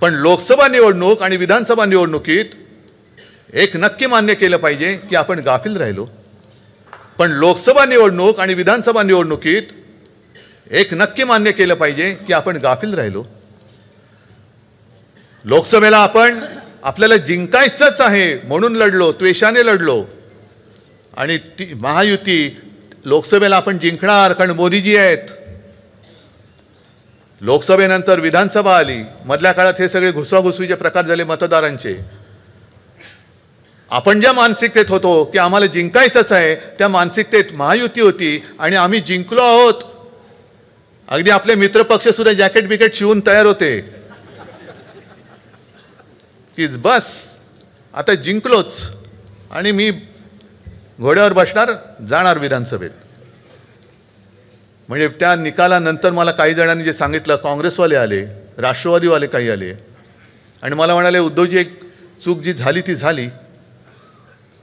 पण लोकसभा निवडणूक आणि विधानसभा निवडणुकीत एक नक्की मान्य केलं पाहिजे की आपण गाफील राहिलो. पण लोकसभा निवडणूक आणि विधानसभा निवडणुकीत एक नक्की मान्य केलं पाहिजे की आपण गाफील राहिलो. लोकसभेला आपण आपल्याला जिंकायचंच आहे म्हणून लढलो त्वेषाने लढलो. आणि ती महायुती लोकसभेला आपण जिंकणार कारण मोदीजी आहेत. लोकसभेनंतर विधानसभा आली. मधल्या काळात हे सगळे घुसवाघुसवीचे प्रकार झाले मतदारांचे. आपण ज्या मानसिकतेत होतो की आम्हाला जिंकायचंच आहे त्या मानसिकतेत महायुती होती आणि आम्ही जिंकलो आहोत. अगदी आपले मित्रपक्ष सुद्धा जॅकेट बिकेट शिवून तयार होते. की बस. आता जिंकलोच. आणि मी घोड्यावर बसणार जाणार विधानसभेत. म्हणजे त्या निकालानंतर मला काही जणांनी जे सांगितलं काँग्रेसवाले आले राष्ट्रवादीवाले काही आले. आणि मला म्हणाले उद्धवजी एक चूक जी झाली ती झाली.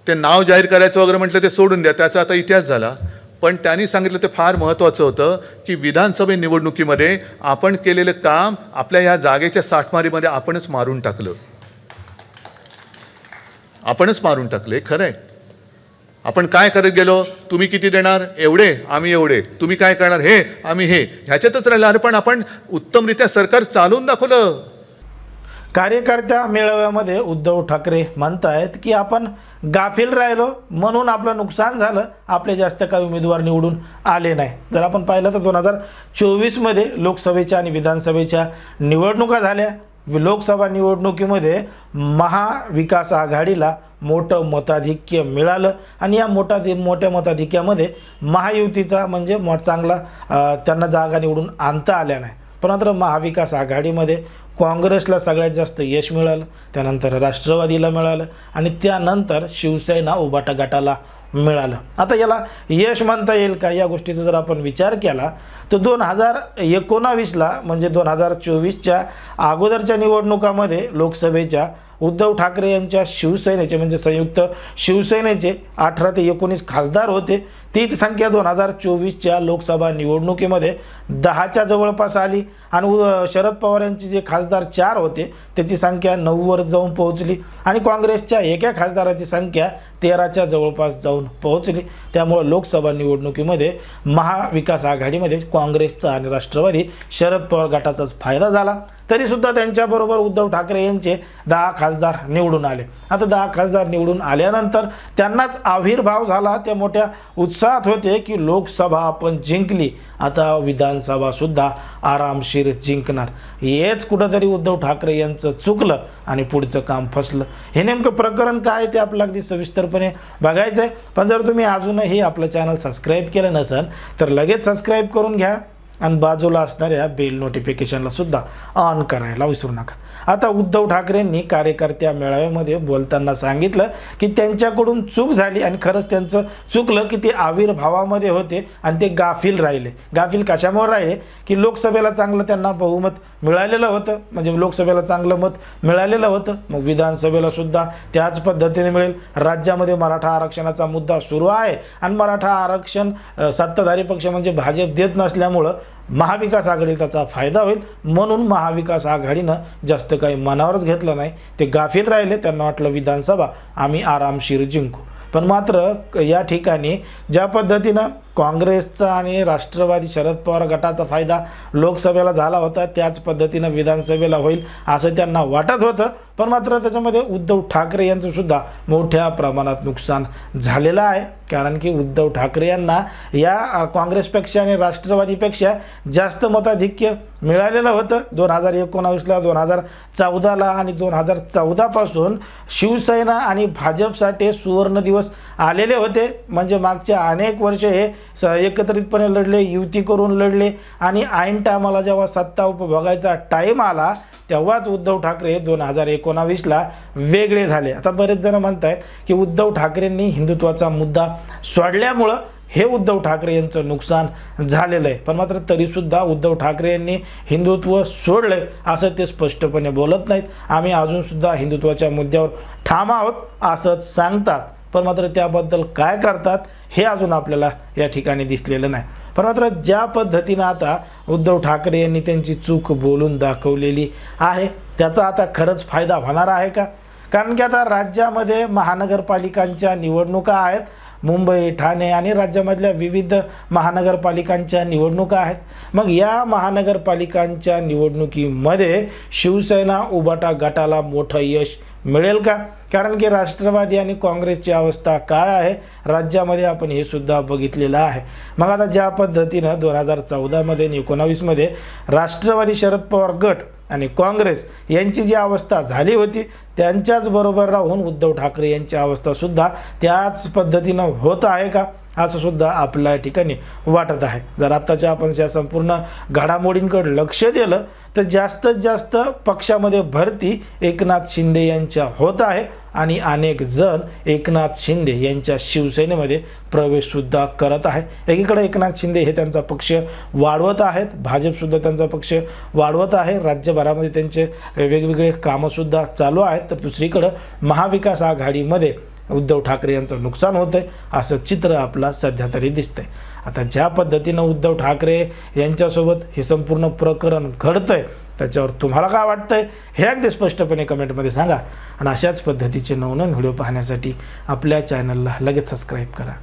ते नाव जाहीर करायचं वगैरे म्हटलं ते सोडून द्या. त्याचा आता इतिहास झाला. पण त्यांनी सांगितलं ते फार महत्त्वाचं होतं की विधानसभे निवडणुकीमध्ये आपण केलेलं काम आपल्या ह्या जागेच्या साठमारीमध्ये आपणच मारून टाकलं. आपणच मारून टाकले खरं आहे आपण काय करत गेलो? तुम्ही किती देणार? एवढे? आम्ही एवढे. तुम्ही काय करणार? हे? आम्ही हे. ह्याच्यातच राहिलं. अरे पण आपण उत्तमरित्या सरकार चालवून दाखवलं. कार्यकर्त्या मेळाव्यामध्ये उद्धव ठाकरे म्हणतायत की आपण गाफील राहिलो म्हणून आपलं नुकसान झालं. आपले जास्त काही उमेदवार निवडून आले नाही. जर आपण पाहिलं तर दोन हजार चोवीसमध्ये लोकसभेच्या आणि विधानसभेच्या निवडणुका झाल्या. लोकसभा निवडणुकीमध्ये महाविकास आघाडीला मोठं मताधिक्य मिळालं. आणि या मोठा मोठ्या मताधिक्यामध्ये महायुतीचा म्हणजे मो चांगला त्यांना जागा निवडून आणता आल्या नाही. पण मात्र महाविकास आघाडीमध्ये काँग्रेसला सगळ्यात जास्त यश मिळालं त्यानंतर राष्ट्रवादीला मिळालं आणि त्यानंतर शिवसेना उबाटा गटाला मिळालं. आता याला यश म्हणता येईल का या गोष्टीचा जर आपण विचार केला तर दोन हजार एकोणावीसला म्हणजे दोन हजार चोवीसच्या अगोदरच्या निवडणुकामध्ये लोकसभेच्या उद्धव ठाकरे यांच्या शिवसेनेचे म्हणजे संयुक्त शिवसेनेचे अठरा ते एकोणीस खासदार होते. तीच संख्या दोन हजार चोवीसच्या लोकसभा निवडणुकीमध्ये दहाच्या जवळपास आली आणि शरद पवार यांचे जे खासदार चार होते त्याची संख्या नऊवर जाऊन पोहोचली आणि काँग्रेसच्या एका खासदाराची संख्या तेराच्या जवळपास जाऊन पोहोचली. त्यामुळं लोकसभा निवडणुकीमध्ये महाविकास आघाडीमध्ये काँग्रेसचा आणि राष्ट्रवादी शरद पवार गटाचाच फायदा झाला. तरीसुद्धा त्यांच्याबरोबर उद्धव ठाकरे यांचे दहा खासदार निवडून आले. आता दहा खासदार निवडून आल्यानंतर त्यांनाच आविर्भाव झाला. त्या मोठ्या उत्साहात होते की लोकसभा आपण जिंकली. आता विधानसभासुद्धा आरामशीर जिंकणार. हेच कुठंतरी उद्धव ठाकरे यांचं चुकलं आणि पुढचं काम फसलं. हे नेमकं प्रकरण काय ते आपलं अगदी सविस्तरपणे बघायचं आहे पण जर तुम्ही अजूनही आपलं चॅनल सबस्क्राईब केलं नसेल तर लगेच सबस्क्राईब करून घ्या. आणि बाजूला असणाऱ्या बेल नोटिफिकेशनला सुद्धा ऑन करायला विसरू नका. आता उद्धव ठाकरेंनी कार्यकर्त्या मेळाव्यामध्ये बोलताना सांगितलं की त्यांच्याकडून चूक झाली आणि खरंच त्यांचं चुकलं की ते आविर्भावामध्ये होते आणि ते गाफील राहिले. गाफील कशामुळे राहिले? की लोकसभेला चांगलं त्यांना बहुमत मिळालेलं होतं. म्हणजे लोकसभेला चांगलं मत मिळालेलं होतं. मग विधानसभेला सुद्धा त्याच पद्धतीने मिळेल. राज्यामध्ये मराठा आरक्षणाचा मुद्दा सुरू आहे. आणि मराठा आरक्षण सत्ताधारी पक्ष म्हणजे भाजप देत नसल्यामुळं महाविकास आघाडीला त्याचा फायदा होईल म्हणून महाविकास आघाडीनं जास्त काही मनावरच घेतलं नाही. ते गाफील राहिले त्यांना वाटलं विधानसभा आम्ही आरामशीर जिंकू. पण मात्र क- या ठिकाणी ज्या पद्धतीनं काँग्रेसचा आणि राष्ट्रवादी शरद पवार गटाचा फायदा लोकसभेला झाला होता त्याच पद्धतीनं विधानसभेला होईल असं त्यांना वाटत होतं. पण मात्र त्याच्यामध्ये उद्धव ठाकरे यांचंसुद्धा मोठ्या प्रमाणात नुकसान झालेलं आहे. कारण की उद्धव ठाकरे यांना या काँग्रेसपेक्षा आणि राष्ट्रवादीपेक्षा जास्त मताधिक्य मिळालेलं होतं. दोन हजार एकोणावीसला दोन हजार चौदाला आणि दोन हजार चौदापासून शिवसेना आणि भाजपसाठी सुवर्ण दिवस आलेले होते. म्हणजे मागच्या अनेक वर्ष हे स एकत्रितपणे लढले युती करून लढले आणि ऐन टायमाला जेव्हा सत्ता उपभोगायचा टाईम आला तेव्हाच उद्धव ठाकरे दोन हजार एकोणावीसला वेगळे झाले. आता बरेच जण म्हणत आहेत की उद्धव ठाकरेंनी हिंदुत्वाचा मुद्दा सोडल्यामुळं हे उद्धव ठाकरे यांचं नुकसान झालेलं आहे. पण मात्र तरीसुद्धा उद्धव ठाकरे यांनी हिंदुत्व सोडलं असं ते स्पष्टपणे बोलत नाहीत. आम्ही अजूनसुद्धा हिंदुत्वाच्या मुद्द्यावर ठाम आहोत असंच सांगतात. पण मात्र त्याबद्दल काय करतात हे अजून आपल्याला या ठिकाणी दिसलेलं नाही. पण मात्र ज्या पद्धतीनं आता उद्धव ठाकरे यांनी त्यांची चूक बोलून दाखवलेली आहे त्याचा आता खरंच फायदा होणार आहे का? कारण की आता राज्यामध्ये महानगरपालिकांच्या निवडणुका आहेत. मुंबई ठाणे आणि राज्यामधल्या विविध महानगरपालिकांच्या निवडणुका आहेत. मग या महानगरपालिकांच्या निवडणुकीमध्ये शिवसेना उबाटा गटाला मोठं यश मिळेल का? कारण की राष्ट्रवादी आणि काँग्रेसची अवस्था काय आहे? राज्यामध्ये आपण हे सुद्धा बघितलेलं आहे. मग आता ज्या पद्धतीनं दोन हजार चौदामध्ये आणि एकोणावीसमध्ये राष्ट्रवादी शरद पवार गट आणि काँग्रेस यांची जी अवस्था झाली होती त्यांच्याच बरोबर राहून उद्धव ठाकरे यांची अवस्थासुद्धा त्याच पद्धतीनं होत आहे का? असं सुद्धा आपल्या ठिकाणी वाटत आहे. जर आत्ताच्या आपण या संपूर्ण घडामोडींकडे लक्ष दिलं तर जास्तीत जास्त पक्षामध्ये भरती एकनाथ शिंदे यांच्या होत आहे आणि अनेक जण एकनाथ शिंदे यांच्या शिवसेनेमध्ये प्रवेशसुद्धा करत आहे. एकीकडे एकनाथ शिंदे हे त्यांचा पक्ष वाढवत आहेत भाजपसुद्धा त्यांचा पक्ष वाढवत आहे राज्यभरामध्ये त्यांचे वेगवेगळे कामंसुद्धा चालू आहेत तर दुसरीकडं महाविकास आघाडीमध्ये उद्धव ठाकरे यांचं नुकसान होतं आहे असं चित्र आपला सध्या तरी दिसतंय. आता ज्या पद्धतीनं उद्धव ठाकरे यांच्यासोबत हे संपूर्ण प्रकरण घडतंय त्याच्यावर तुम्हाला काय वाटतंय? हे अगदी स्पष्टपणे कमेंटमध्ये सांगा. आणि अशाच पद्धतीचे नवनवीन व्हिडिओ पाहण्यासाठी आपल्या चॅनलला लगेच सबस्क्राईब करा.